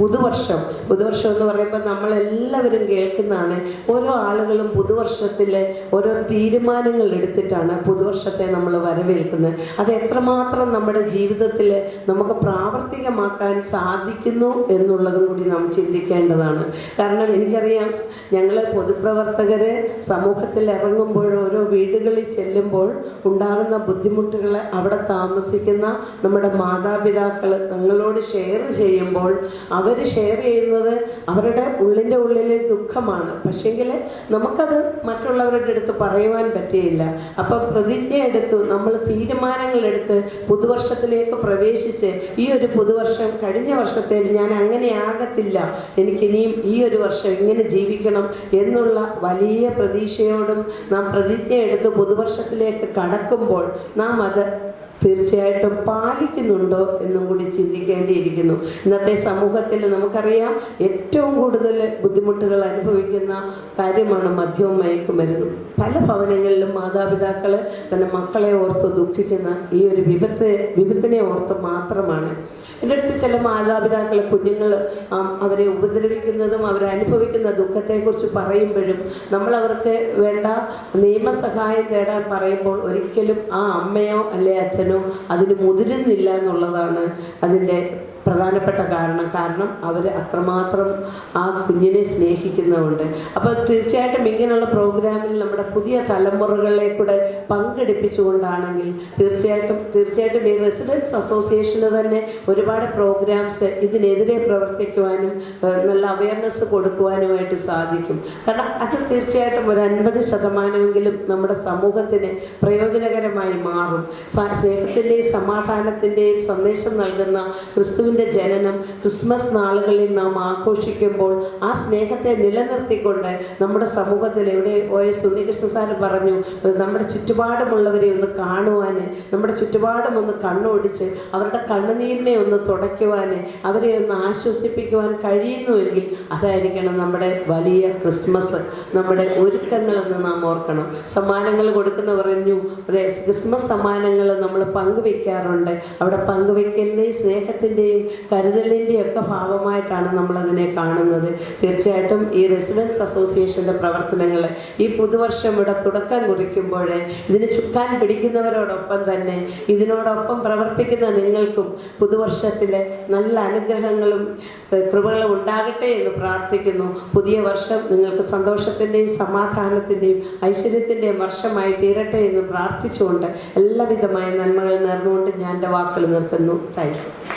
പുതുവർഷം. പുതുവർഷം എന്ന് പറയുമ്പോൾ നമ്മളെല്ലാവരും കേൾക്കുന്നതാണ് ഓരോ ആളുകളും പുതുവർഷത്തിൽ ഓരോ തീരുമാനങ്ങൾ എടുത്തിട്ടാണ് പുതുവർഷത്തെ നമ്മൾ വരവേൽക്കുന്നത്. അത് എത്രമാത്രം നമ്മുടെ ജീവിതത്തിൽ നമുക്ക് പ്രാവർത്തികമാക്കാൻ സാധിക്കുന്നു എന്നുള്ളതും കൂടി നാം ചിന്തിക്കേണ്ടതാണ്. കാരണം എനിക്കറിയാം ഞങ്ങൾ പൊതുപ്രവർത്തകർ സമൂഹത്തിൽ ഇറങ്ങുമ്പോൾ ഓരോ വീടുകളിൽ ചെല്ലുമ്പോൾ ഉണ്ടാകുന്ന ബുദ്ധിമുട്ടുകൾ അവിടെ താമസിക്കുന്ന നമ്മുടെ മാതാപിതാക്കൾ ഞങ്ങളോട് ഷെയർ ചെയ്യുമ്പോൾ അവർ ഷെയർ ചെയ്യുന്നത് അവരുടെ ഉള്ളിന്റെ ഉള്ളിലെ ദുഃഖമാണ്. പക്ഷേങ്കിൽ നമുക്കത് മറ്റുള്ളവരുടെ അടുത്ത് പറയുവാൻ പറ്റിയില്ല. അപ്പം പ്രതിജ്ഞ എടുത്തു നമ്മൾ തീരുമാനങ്ങളെടുത്ത് പുതുവർഷത്തിലേക്ക് പ്രവേശിച്ച് ഈ ഒരു പുതുവർഷം കഴിഞ്ഞ വർഷത്തിൽ ഞാൻ അങ്ങനെ ആകത്തില്ല എനിക്കിനിയും ഈ ഒരു വർഷം ഇങ്ങനെ ജീവിക്കണം എന്നുള്ള വലിയ പ്രതീക്ഷയോടും നാം പ്രതിജ്ഞ എടുത്ത് പുതുവർഷത്തിലേക്ക് കടക്കുമ്പോൾ നാം അത് തീർച്ചയായിട്ടും പാലിക്കുന്നുണ്ടോ എന്നും കൂടി ചിന്തിക്കേണ്ടിയിരിക്കുന്നു. ഇന്നത്തെ സമൂഹത്തിൽ നമുക്കറിയാം ഏറ്റവും കൂടുതൽ ബുദ്ധിമുട്ടുകൾ അനുഭവിക്കുന്ന കാര്യമാണ് മദ്യവും മയക്കുമരുന്നും. പല ഭവനങ്ങളിലും മാതാപിതാക്കൾ തന്റെ മക്കളെ ഓർത്ത് ദുഃഖിക്കുന്ന ഈ ഒരു വിപത്ത് വിപത്തിനെ ഓർത്ത് മാത്രമാണ്. എന്റെ അടുത്ത് ചില മാതാപിതാക്കൾ കുഞ്ഞുങ്ങൾ അവരെ ഉപദ്രവിക്കുന്നതും അവരെ അനുഭവിക്കുന്ന ദുഃഖത്തെക്കുറിച്ച് പറയുമ്പോഴും നമ്മൾ അവർക്ക് വേണ്ട നിയമസഹായം തേടാൻ പറയുമ്പോൾ ഒരിക്കലും ആ അമ്മയോ അല്ലെ അച്ഛനോ അതിന് മുതിരുന്നില്ല എന്നുള്ളതാണ് അതിന്റെ പ്രധാനപ്പെട്ട കാരണം കാരണം അവർ അത്രമാത്രം ആ കുഞ്ഞിനെ സ്നേഹിക്കുന്നതുകൊണ്ട്. അപ്പോൾ തീർച്ചയായിട്ടും ഇങ്ങനെയുള്ള പ്രോഗ്രാമിൽ നമ്മുടെ പുതിയ തലമുറകളെ കൂടെ പങ്കെടുപ്പിച്ചുകൊണ്ടാണെങ്കിൽ തീർച്ചയായിട്ടും തീർച്ചയായിട്ടും ഈ റെസിഡൻസ് അസോസിയേഷന് തന്നെ ഒരുപാട് പ്രോഗ്രാംസ് ഇതിനെതിരെ പ്രവർത്തിക്കുവാനും നല്ല അവയർനെസ് കൊടുക്കുവാനുമായിട്ട് സാധിക്കും. കാരണം അത് തീർച്ചയായിട്ടും ഒരു അൻപത് ശതമാനമെങ്കിലും നമ്മുടെ സമൂഹത്തിന് പ്രയോജനകരമായി മാറും. സ്നേഹത്തിന്റെയും സമാധാനത്തിന്റെയും സന്ദേശം നൽകുന്ന ക്രിസ്തുവിന്റെ ജനനം ക്രിസ്മസ് നാളുകളിൽ നാം ആഘോഷിക്കുമ്പോൾ ആ സ്നേഹത്തെ നിലനിർത്തിക്കൊണ്ട് നമ്മുടെ സമൂഹത്തിൽ എവിടെ ഒ എസ് ഉണ്ണികൃഷ്ണ സാർ പറഞ്ഞു നമ്മുടെ ചുറ്റുപാടുമുള്ളവരെ ഒന്ന് കാണുവാൻ നമ്മുടെ ചുറ്റുപാടും ഒന്ന് കണ്ണോടിച്ച് അവരുടെ കണ്ണുനീരിനെ ഒന്ന് തുടയ്ക്കുവാൻ അവരെ ഒന്ന് ആശ്വസിപ്പിക്കുവാൻ കഴിയുന്നുവെങ്കിൽ അതായിരിക്കണം നമ്മുടെ വലിയ ക്രിസ്മസ്. നമ്മുടെ ഒരുക്കങ്ങളെന്ന് നാം ഓർക്കണം. സമ്മാനങ്ങൾ കൊടുക്കുന്ന പറഞ്ഞു. അതെ ക്രിസ്മസ് സമ്മാനങ്ങൾ നമ്മൾ പങ്കുവെക്കാറുണ്ട്. അവിടെ പങ്കുവെക്കലിന്റെയും സ്നേഹത്തിന്റെയും കരുതലിന്റെയും ഒക്കെ ഭാവമായിട്ടാണ് നമ്മളതിനെ കാണുന്നത്. തീർച്ചയായിട്ടും ഈ റെസിഡൻസ് അസോസിയേഷന്റെ പ്രവർത്തനങ്ങൾ ഈ പുതുവർഷം ഇവിടെ തുടക്കം കുറിക്കുമ്പോൾ ഇതിന് ചുക്കാൻ പിടിക്കുന്നവരോടൊപ്പം തന്നെ ഇതിനോടൊപ്പം പ്രവർത്തിക്കുന്ന നിങ്ങൾക്കും പുതുവർഷത്തിലെ നല്ല അനുഗ്രഹങ്ങളും കൃപകളും ഉണ്ടാകട്ടെ എന്ന് പ്രാർത്ഥിക്കുന്നു. പുതിയ വർഷം നിങ്ങൾക്ക് സന്തോഷത്തിന്റെയും സമാധാനത്തിന്റെയും ഐശ്വര്യത്തിന്റെയും വർഷമായി തീരട്ടെ എന്ന് പ്രാർത്ഥിച്ചുകൊണ്ട് എല്ലാവിധമായ നന്മകൾ നേർന്നുകൊണ്ട് ഞാൻ എന്റെ വാക്കുകൾ നിർത്തുന്നു. താങ്ക്